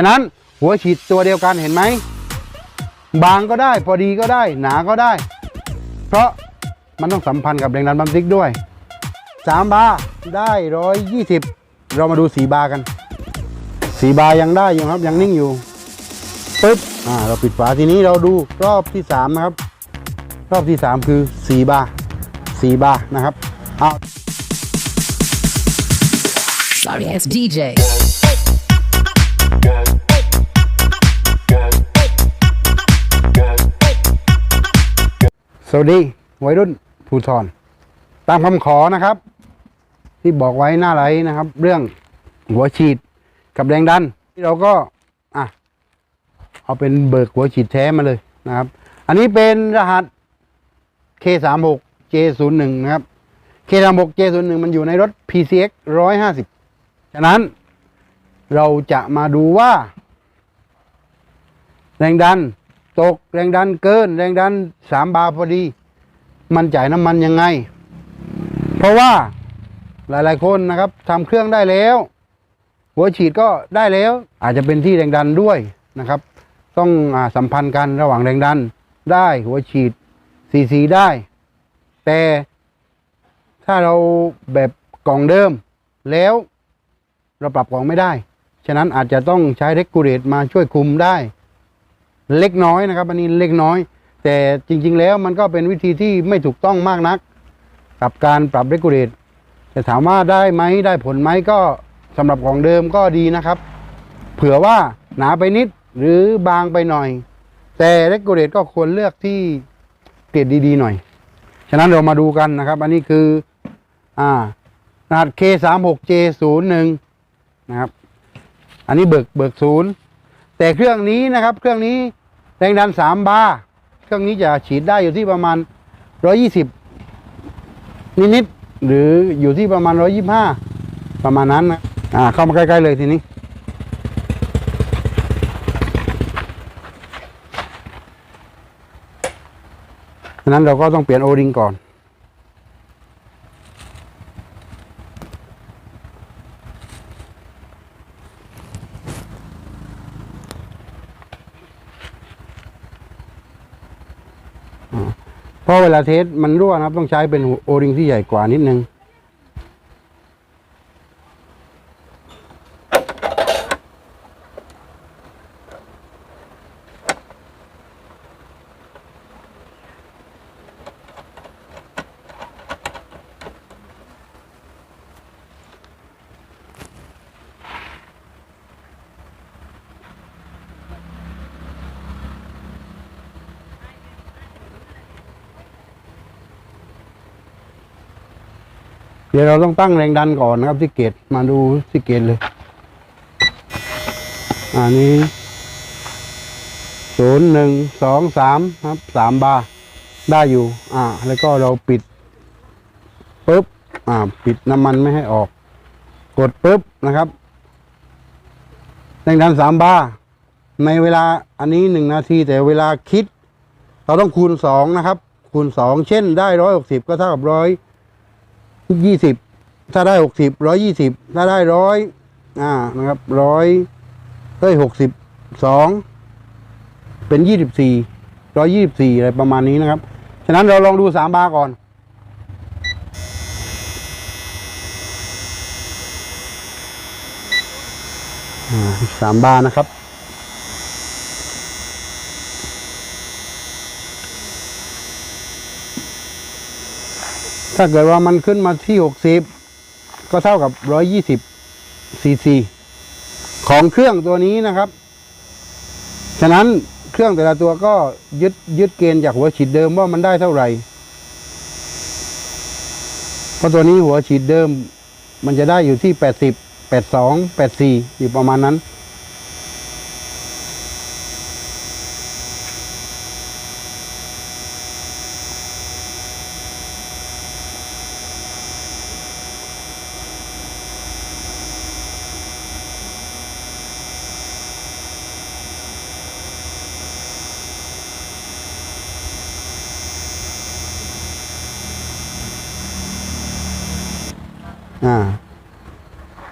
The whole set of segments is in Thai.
ฉะนั้นหัวฉีดตัวเดียวกันเห็นไหม บางก็ได้พอดีก็ได้ หนาก็ได้ เพราะมันต้องสัมพันธ์กับแรงดันบัมซิกด้วย 3 บาร์ได้ 120 เรามาดู 4 บาร์กัน 4 บายังได้อยู่ครับยังนิ่งอยู่ปึ๊บอ่าเราปิดฝาทีนี้เราดูรอบที่ 3 นะครับ รอบที่ 3 คือ 4 บาร์4บาร์นะครับเอา Sorry as DJ. สวัสดีวัยรุ่นภูทรตามคำขอนะครับ ที่บอกไว้หน้าไลนะครับ เรื่องหัวฉีดกับแรงดันที่เราก็อะเอาเป็นเบิกหัวฉีดแท้มาเลยนะครับ อันนี้เป็นรหัส K36 J01 นะครับ K36 J01 มันอยู่ในรถ PCX 150 ฉะนั้นเราจะมาดูว่า แรงดัน ตกแรงดันเกิน แรงดันสามบาร์พอดี มันจ่ายน้ำมันยังไง เพราะว่าหลาย ๆ คนนะครับทำเครื่องได้แล้ว หัวฉีดก็ได้แล้ว อาจจะเป็นที่แรงดันด้วยนะครับ ต้องอสัมพันธ์กันระหว่างแรงดันได้หัวฉีดซีซีได้ แต่ถ้าเราแบบกล่องเดิมแล้วเราปรับกล่องไม่ได้ ฉะนั้นอาจจะต้องใช้เรกูเลตมาช่วยคุมได้ เล็กน้อยนะครับ อันนี้เล็กน้อย แต่จริง ๆ แล้วมันก็เป็นวิธีที่ไม่ถูกต้องมากนัก กับการปรับเรกูเลตแต่ถามว่าได้ไหมได้ผลไหมก็สำหรับของเดิมก็ดีนะครับ เผื่อว่าหนาไปนิดหรือบางไปหน่อย แต่เรกูเลตก็ควรเลือกที่เกรดดีๆหน่อย ฉะนั้นเรามาดูกันนะครับ อันนี้คืออ่ารหัส K36J01 นะครับ อันนี้เบิกเบิกศูนย์ แต่เครื่องนี้นะครับ เครื่องนี้แรงดันสามบาร์เครื่องนี้จะฉีดได้อยู่ที่ประมาณร้อยี่สิบนิดๆหรืออยู่ที่ประมาณร้อยี่ห้าประมาณนั้นนะอ่าเข้ามาใกล้ๆเลยทีนี้ฉะนั้นเราก็ต้องเปลี่ยนโอริงก่อน เพราะเวลาเทสมันรั่วนะครับ ต้องใช้เป็นโอริงที่ใหญ่กว่านิดนึง ดี๋ยวเราต้องตั้งแรงดันก่อนนะครับที่เกตมาดูที่เกตเลย อันนี้ศูนย์หนึ่งสองสามครับสามบาร์ได้อยู่ อ่า แล้วก็เราปิดปุ๊บอ่า ปิดน้ำมันไม่ให้ออก กดปุ๊บนะครับแรงดันสามบาร์ในเวลาอันนี้หนึ่งนาที แต่เวลาคิด เราต้องคูณสองนะครับ คูณสองเช่นได้ร้อยหกสิบก็เท่ากับร้อย ยี่สิบถ้าได้หกสิบร้อยยี่สิบถ้าได้ร้อยอ่านะครับร้อยเอ้ยหกสิบสองเป็นยี่สิบสี่ร้อยยี่สิบสี่อะไรประมาณนี้นะครับ ฉะนั้นเราลองดูสามบาร์ก่อนสามบาร์นะครับ ถ้าเกิดว่ามันขึ้นมาที่หกสิบก็เท่ากับร้อยยี่สิบซีซีของเครื่องตัวนี้นะครับ ฉะนั้นเครื่องแต่ละตัวก็ยึดยึดเกณฑ์จากหัวฉีดเดิมว่ามันได้เท่าไหร่ เพราะตัวนี้หัวฉีดเดิม มันจะได้อยู่ที่แปดสิบแปดสองแปดสี่อยู่ประมาณนั้น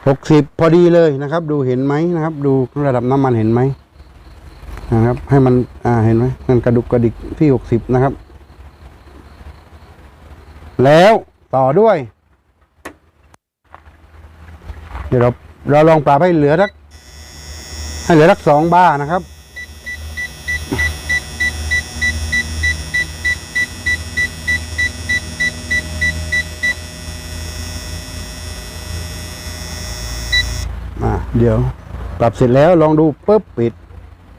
หกสิบพอดีเลยนะครับ ดูเห็นไหมนะครับ ดูระดับน้ำมันเห็นไหมนะครับ ให้มันอ่าเห็นไหมมันกระดุกกระดิกที่หกสิบนะครับ แล้วต่อด้วย เดี๋ยวเราเราลองปรับให้เหลือสักให้เหลือสักสองบ้าร์นะครับ เดี๋ยว ปรับเสร็จแล้วลองดูปุ๊บปิด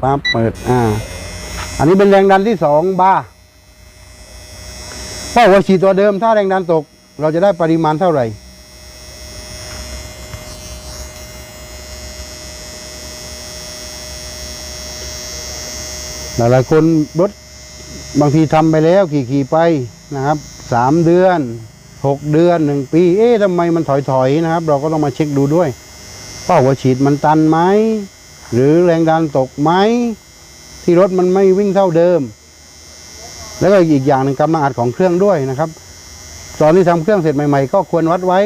ปั๊บเปิดอ่า อันนี้เป็นแรงดันที่สองบาร์เพราหัวฉีดตัวเดิมถ้าแรงดันตก เราจะได้ปริมาณเท่าไหร่หลายๆคนรถบางทีทำไปแล้วขี่ขี่ไปนะครับสามเดือนหกเดือนหนึ่งปี เอ๊ะทำไมมันถอยๆนะครับ เราก็ต้องมาเช็คดูด้วย ว่าหัวฉีดมันตันไหมหรือแรงดันตกไหมที่รถมันไม่วิ่งเท่าเดิม แล้วก็อีกอย่างหนึ่งกำลังอัดของเครื่องด้วยนะครับ ตอนที่ทำเครื่องเสร็จใหม่ๆ ก็ควรวัดไว้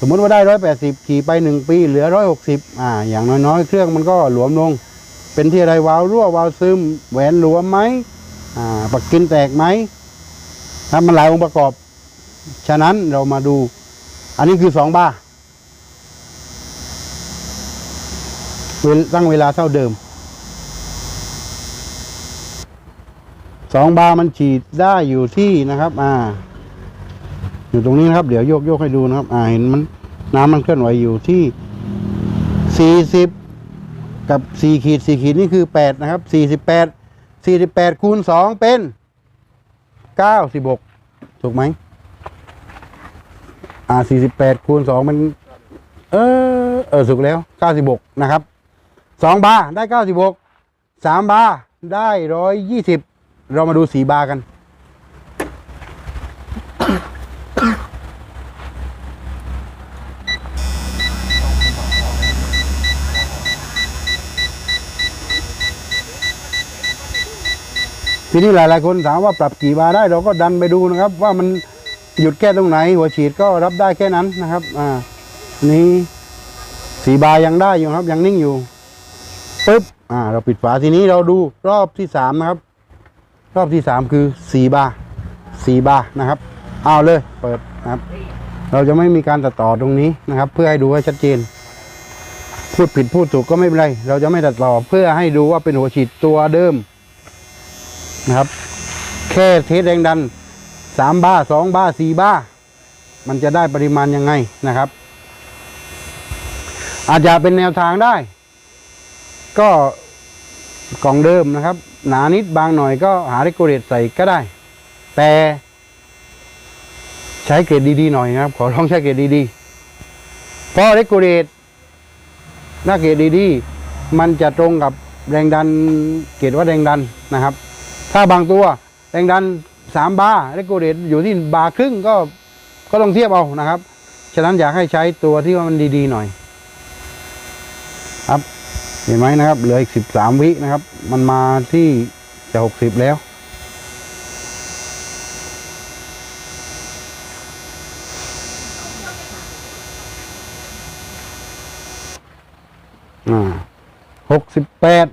สมมุติว่าได้ร้อยแปดสิบขี่ไปหนึ่งปี เหลือร้อยหกสิบอ่า อย่างน้อยๆ เครื่องมันก็หลวมลง เป็นที่อะไรวาล์วรั่ววาล์วซึมแหวนหลวมไหมอ่าปักกินแตกไหมถ้ามันหลายองค์ประกอบ ฉะนั้นเรามาดู อันนี้คือสองบาร์เวล ตั้งเวลาเท่าเดิมสองบาร์มันฉีดได้อยู่ที่นะครับ อ่า อยู่ตรงนี้นะครับ เดี๋ยวโยกโยกให้ดูนะครับ อ่าเห็นมันน้ำมันเคลื่อนไหวอยู่ที่สี่สิบกับสี่ขีดสี่ขีดนี่คือแปดนะครับสี่สิบแปดสี่สิบแปดคูณสองเป็นเก้าสิบหกถูกไหมอ่าสี่สิบแปดคูณสองมัน เออเออถูกแล้วเก้าสิบหกนะครับ สองบาร์ได้เก้าสิบหกสามบาร์ได้ร้อยยี่สิบเรามาดูสีบาร์กัน ทีนี้หลาย ๆ คนถามว่าปรับกี่บาร์ได้เราก็ดันไปดูนะครับ ว่ามันหยุดแค่ตรงไหน หัวฉีดก็รับได้แค่นั้นนะครับ อ่า นี้สีบายังได้อยู่ครับ ยังนิ่งอยู่ ปึ๊บอ่าเราปิดฝาทีนี้เราดูรอบที่สามนะครับ รอบที่สามคือสี่บาร์สี่บาร์นะครับเอาเลยเปิดนะครับ เราจะไม่มีการตัดต่อตรงนี้นะครับ เพื่อให้ดูให้ชัดเจน พูดผิดพูดถูกก็ไม่เป็นไรเราจะไม่ตัดต่อเพื่อให้ดูว่าเป็นหัวฉีดตัวเดิมนะครับ แค่เทสแรงดันสามบาสองบาสี่บามันจะได้ปริมาณยังไงนะครับ อาจจะเป็นแนวทางได้ ก็กล่องเดิมนะครับ หนานิดบางหน่อยก็หาเรกูเรตใส่ก็ได้ แต่ใช้เกรดดีๆหน่อยนะครับ ขอลองใช้เกรดดีๆเพราะเรกูเรตถ้าเกรดดีๆมันจะตรงกับแรงดันเกรดว่าแรงดันนะครับ ถ้าบางตัวแรงดันสามบาร์เรกูเรตอยู่ที่บาร์ครึ่งก็ก็ต้องเทียบเอานะครับ ฉะนั้นอยากให้ใช้ตัวที่ว่ามันดีๆหน่อย เห็นไหมนะครับ เหลืออีกสิบสามวินะครับ มันมาที่จะหกสิบแล้ว อ่าหกสิบแปด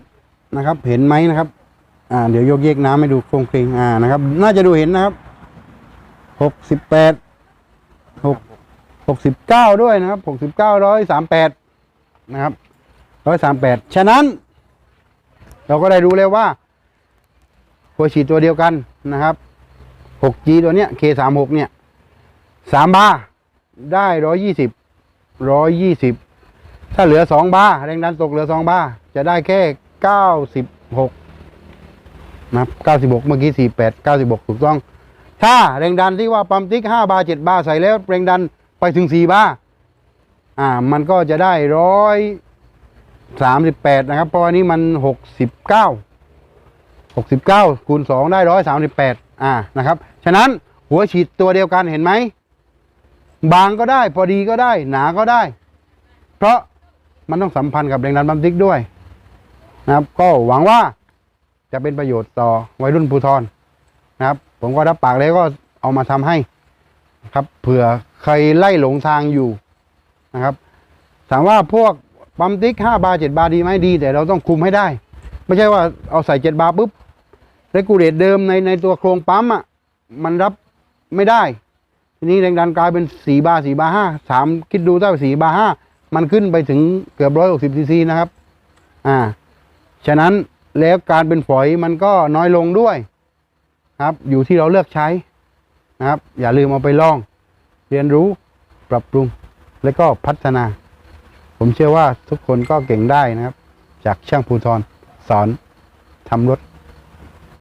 นะครับ เห็นไหมนะครับ อ่า เดี๋ยวยกเยกน้ำให้ดูโครงเคลงอ่านะครับ น่าจะดูเห็นนะครับหกสิบแปดหกหกสิบเก้าด้วยนะครับหกสิบเก้าร้อยสามแปดนะครับ ร้อยสามแปดฉะนั้น เราก็ได้รู้แล้วว่าหัวฉีดตัวเดียวกันนะครับหก G ตัวเนี้ย K สามหกเนี่ยสามบาได้ร้อยยี่สิบร้อยยี่สิบถ้าเหลือสองบาแรงดันตกเหลือสองบาจะได้แค่เก้าสิบหกนะครับเก้าสิบหกเมื่อกี้สี่แปดเก้าสิบหกถูกต้อง ถ้าแรงดันที่ว่าปั๊มติ๊กห้าบาเจ็ดบาใส่แล้วแรงดันไปถึงสี่บาอ่า มันก็จะได้ร้อย สามสิบแปดนะครับ เพราะอันนี้มันหกสิบเก้าหกสิบเก้าคูณสองได้ร้อยสามสิบแปดอ่านะครับ ฉะนั้นหัวฉีดตัวเดียวกันเห็นไหม บางก็ได้ พอดีก็ได้ หนาก็ได้ เพราะมันต้องสัมพันธ์กับแรงดันบัมติกด้วยนะครับ ก็หวังว่าจะเป็นประโยชน์ต่อวัยรุ่นภูทรนะครับ ผมก็รับปากแล้วก็เอามาทำให้ครับเผื่อใครไล่หลงทางอยู่นะครับถามว่าพวก ปั๊มติ๊กห้าบาร์เจ็ดบาร์ดีไหมดี แต่เราต้องคุมให้ได้ ไม่ใช่ว่าเอาใส่เจ็ดบาร์ปุ๊บเรกูเลตเดิมในในตัวโครงปั๊มอะมันรับไม่ได้ ทีนี้แรงดันกลายเป็นสี่บาร์สี่บาร์ห้าสามคิดดูถ้าสี่บาร์ห้ามันขึ้นไปถึงเกือบร้อยหกสิบซีซีนะครับ อ่า ฉะนั้นแล้วการเป็นฝอยมันก็น้อยลงด้วยครับ อยู่ที่เราเลือกใช้นะครับ อย่าลืมเอาไปลอง เรียนรู้ปรับปรุง แล้วก็พัฒนา ผมเชื่อว่าทุกคนก็เก่งได้นะครับ จากช่างภูทรสอนทำรถ